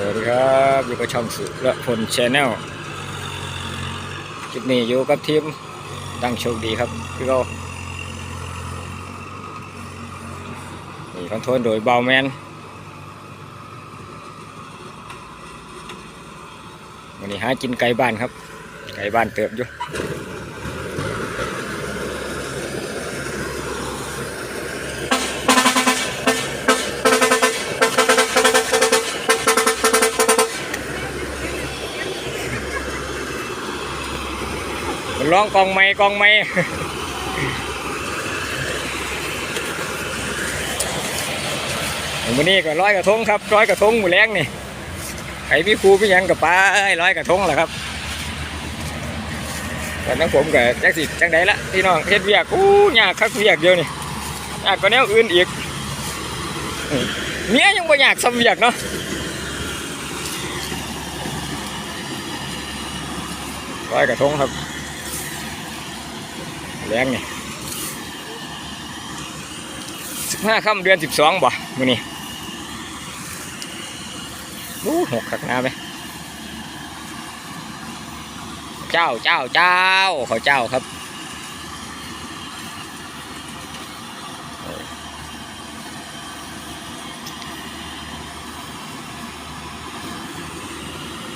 สวัสดีครับอยู่กับช่องสุรพลชแนลคลิปนี้อยู่กับทีมตั้งโชคดีครับพี่เรานี่คอนโทรลโดยเบาแมนวันนี้หากินไก่บ้านครับ ไก่บ้านเติบอยู่ น้องกองไม้กองไม้วันนี้ก็ร้อยกระทงครับร้อยกระทงหมูแรงนี่ไอพี่ครูพี่ยังกับป้าเอ้ยร้อยกระทงแหละครับตอนนั้นผมกับแจ็คสิจังใดละพี่น้องเฮ็ดเวียกอู้ยากคักเวียกเดียวนี่ยากกว่าแนวอื่นอีกเมียยังบ่อยากซ้ำเวียกเนาะร้อยกระทงครับ แรงนี่สิบห้าค่ำเดือนสิบสองบ่มือนี้อู้หกขักหน้าไหมเจ้าเจ้าเจ้าขอเจ้าครับ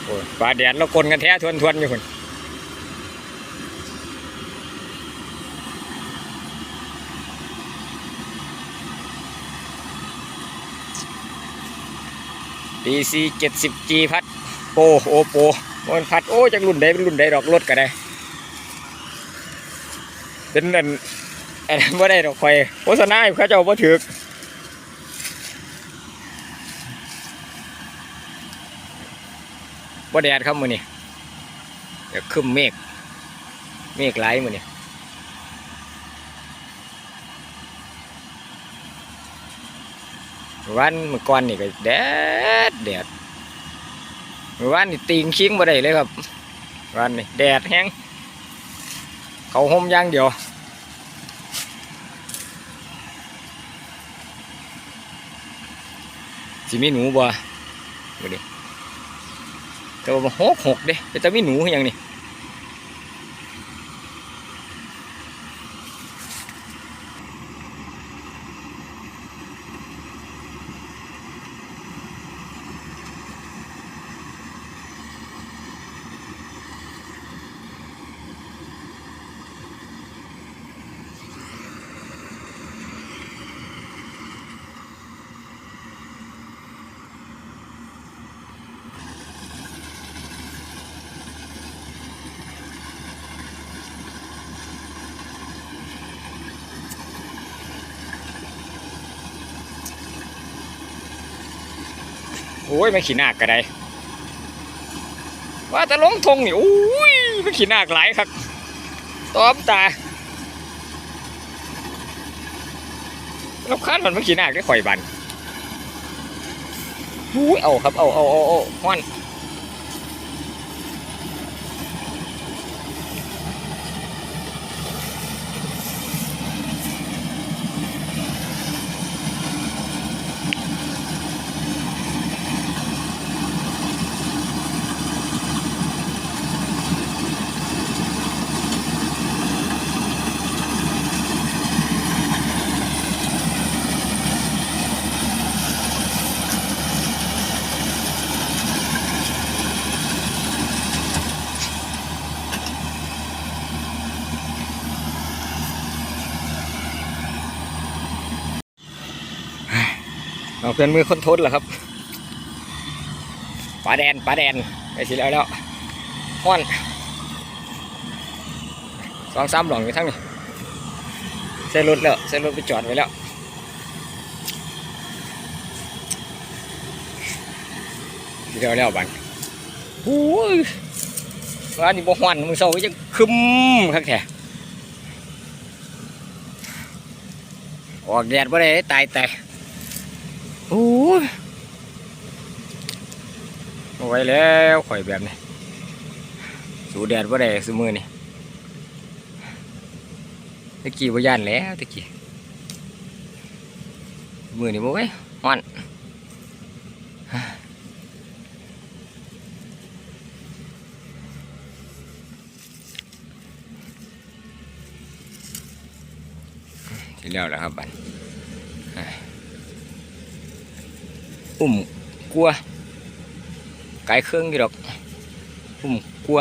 โอ้ยปลาแดดเรากลนกันแท้ทวนทวนๆอยู่คน ดีซีเจ็ดสิบจีพัดโปโอโปมันพัดโอ้จากรุ่นใดเป็นรุ่นใดดอกรถก็ได้ เป็นนั่นอันนั้นว่ได้ดอกไฟโฆษณาอยู่เขาเจ้าบ่ถือกบ่แดดครับมือนี่เดี๋ยวครึมเมฆเมฆไหลมือนี่ วันเมื่อก่อนนี่ก็แดดแดดเมื่อวานนี่ตีงชิงบ่ได้เลยครับวันนี่แดดแห้งเขาห่มย่างเดียวสิมีหนูบ่ดูดิแต่ว่าหกหกเด้แต่จะมีหนูอหยังนี่ อ้ยไม่ขี้นากก็ได้ว่าแต่ลงทงนี่โอ้ยไม่ขี้นากหลายครับตอมตาลำคาดมันไม่ขี้นากได้ข่อยบันอุ้ยเอาครับเอาเอาเอาเอาฮ้อน เอาเพื่อนมือคนทนเหรอครับปลาแดนปลาแดนไปสิแล้วแล้วห้อนสองสามหลองอยู่ทั้งนี้ใส่รถแล้วใส่รถไปจอดไว้แล้วสิแล้วแล้วบันโอ้ยว่านี่บ่ฮ้อนมึงเศร้าก็จะคึมคักแท้ออกแดดบ่ได้ตายแต่ เอาไว้แล้วข่อยแบบนี้ สูแดดว่าแดดสูมือนี่ตะกี้ว่าย่านแล้วตะกี้มือนี่บ่ไว้มันที่แล้วแล้วครับบันอุ้มกลัว ไก่เครื่องกี่ดอกอุ้มกลัว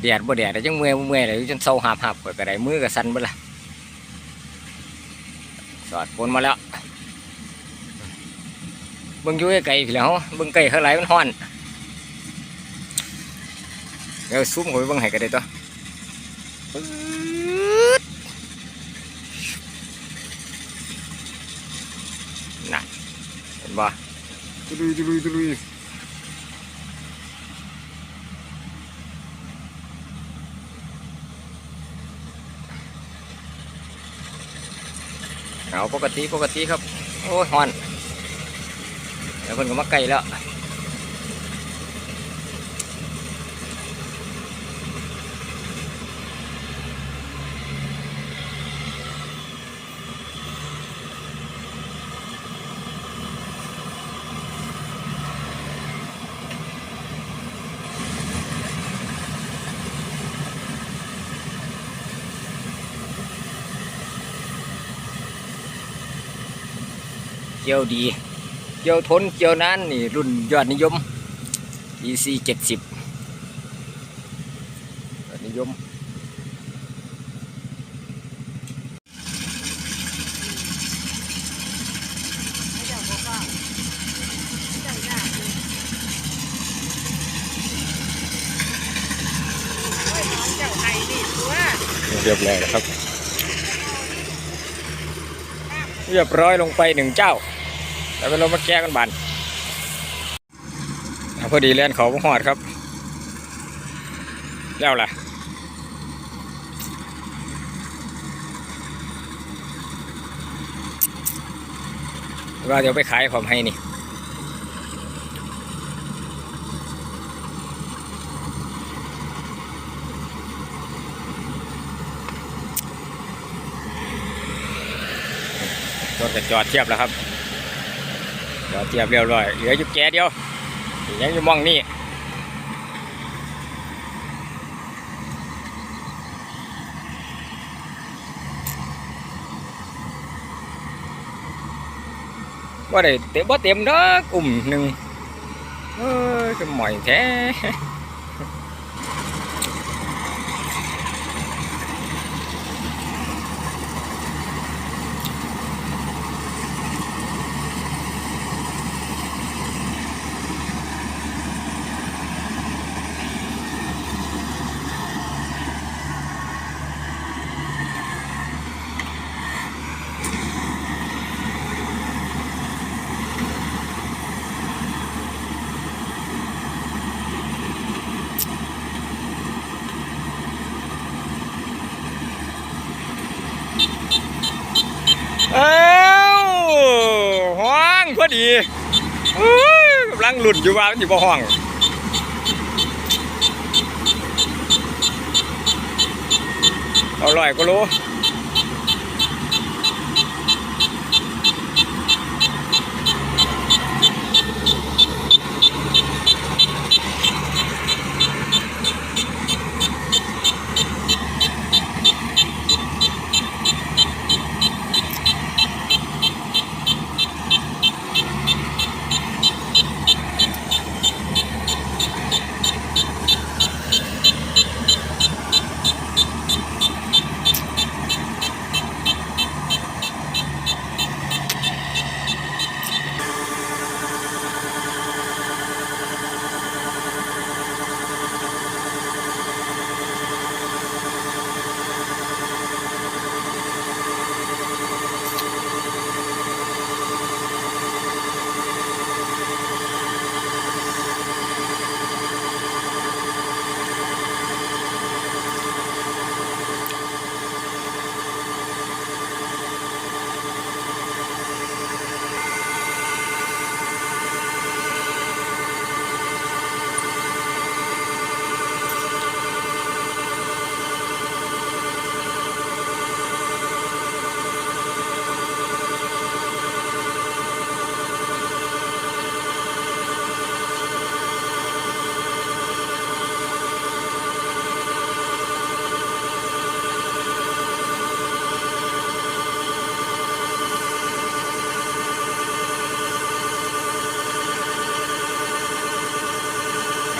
แดดบ่แดดแต่จังเมื่อยบ่เมื่อยเลยจนเศร้าหาบหับๆไปกระไดมือกับสั่นบ่ละสอดฝนมาแล้วเบิ่งอยู่ไกลๆพี่แหล้วเบิ่งไกลเท่าไหร่มันฮ้อนเดี๋ยวซูมเข้าไปเบิ่งให้กันได้ตัวปึ๊ดน่ะเห็นบ่ ตุลุยตุลุยตุลุยเอาปกติปกติครับ โอ้ยฮอน แล้วคนก็มาไกลแล้ว เกี่ยวดี เกี่ยวทนเกี่ยวนานนี่รุ่นยอดนิยม EC เจ็ดสิบยอดนิยมเจ้บอกว่าเจ้าหนาคือโอ้ยน้องเจ้าไห้ดิตัวเรียบร้อยแล้วครับ เรียบร้อยลงไปหนึ่งเจ้า แล้วก็ลงมาแก้กันบานเอาพอดีเล่นเขาหอดครับ แล้วล่ะว่าเดี๋ยวไปขายผมให้นี่รถก็จอดเทียบแล้วครับ จอดเทียบเรียบร้อยเหลืออยู่แกเดียวยังอยู่หมองนี่ว่าได้เต็มบ่เต็มเด้อกลุ่มหนึ่งเอ้ยคือหมอยแท้ เอ้าห้องพอดีอุ้ยกำลังหลุดอยู่ว่ามันอยู่บ่ห้องเอาลอยก็รู้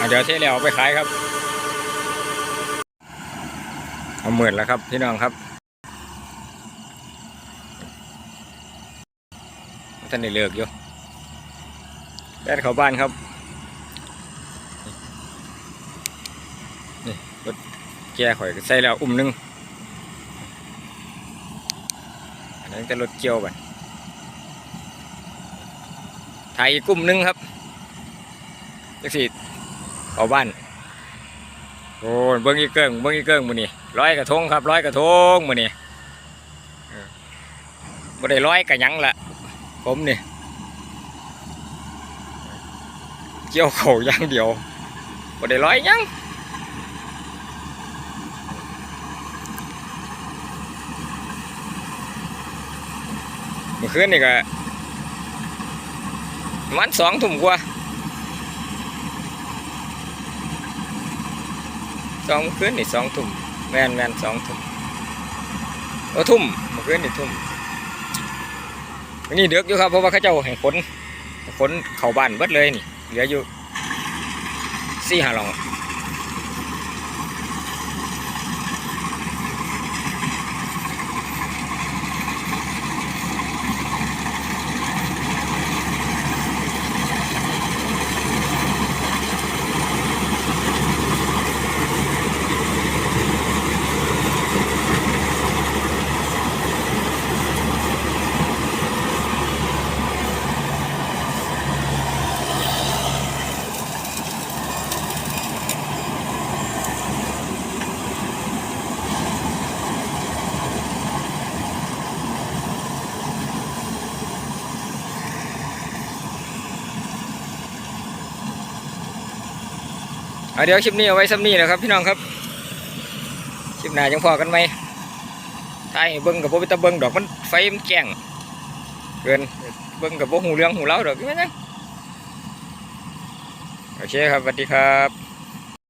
เดี๋ยวเทแล้วไปขายครับเอาหมื่นแล้วครับพี่น้องครับท่านได้เลือกอยู่แดดเข้าบ้านครับนี่รถแก่ข่อยใส่แล้วอุ้มหนึงอันนั้นจะรถเกี่ยวไปถ่ายอีกกลุ่มหนึงครับจักสิ เอาบ้านโอ้เบิ้งอีเกิ้งเบิ้งอีเกิ้งมือนี้ร้อยกระทงครับร้อยกระทงมือนี้เออบ่ได้ร้อยกระยังละผมนี่เกี่ยวเข่าย่างเดียวบ่ได้ร้อยยังเมื่อคืนนี่ก็ประมันสองทุ่มกว่า สองคืนนี่สองทุ่มแมนแมนสองทุ่มโอ้ทุ่มเมื่อคืนนี่ทุ่มวันนี้เดือกอยู่ครับเพราะว่าเขาเจ้าแห่งฝนฝนเข่าบ้านเบิดเลยนี่เหลืออยู่สี่ห้าหลอง เอาเดี๋ยวคลิปนี้เอาไว้ซ้ำนี้นะครับพี่น้องครับคลิปหน้าจังพอกันไหมถ้าให้เบิ้งกับโบเป็นตะเบิ้งดอกมันไฟมันแจ้งเกินเบิ้งกับโบหูเรื่องหูเล่าดอกนี่มั้ยโอเคครับสวัสดีครับ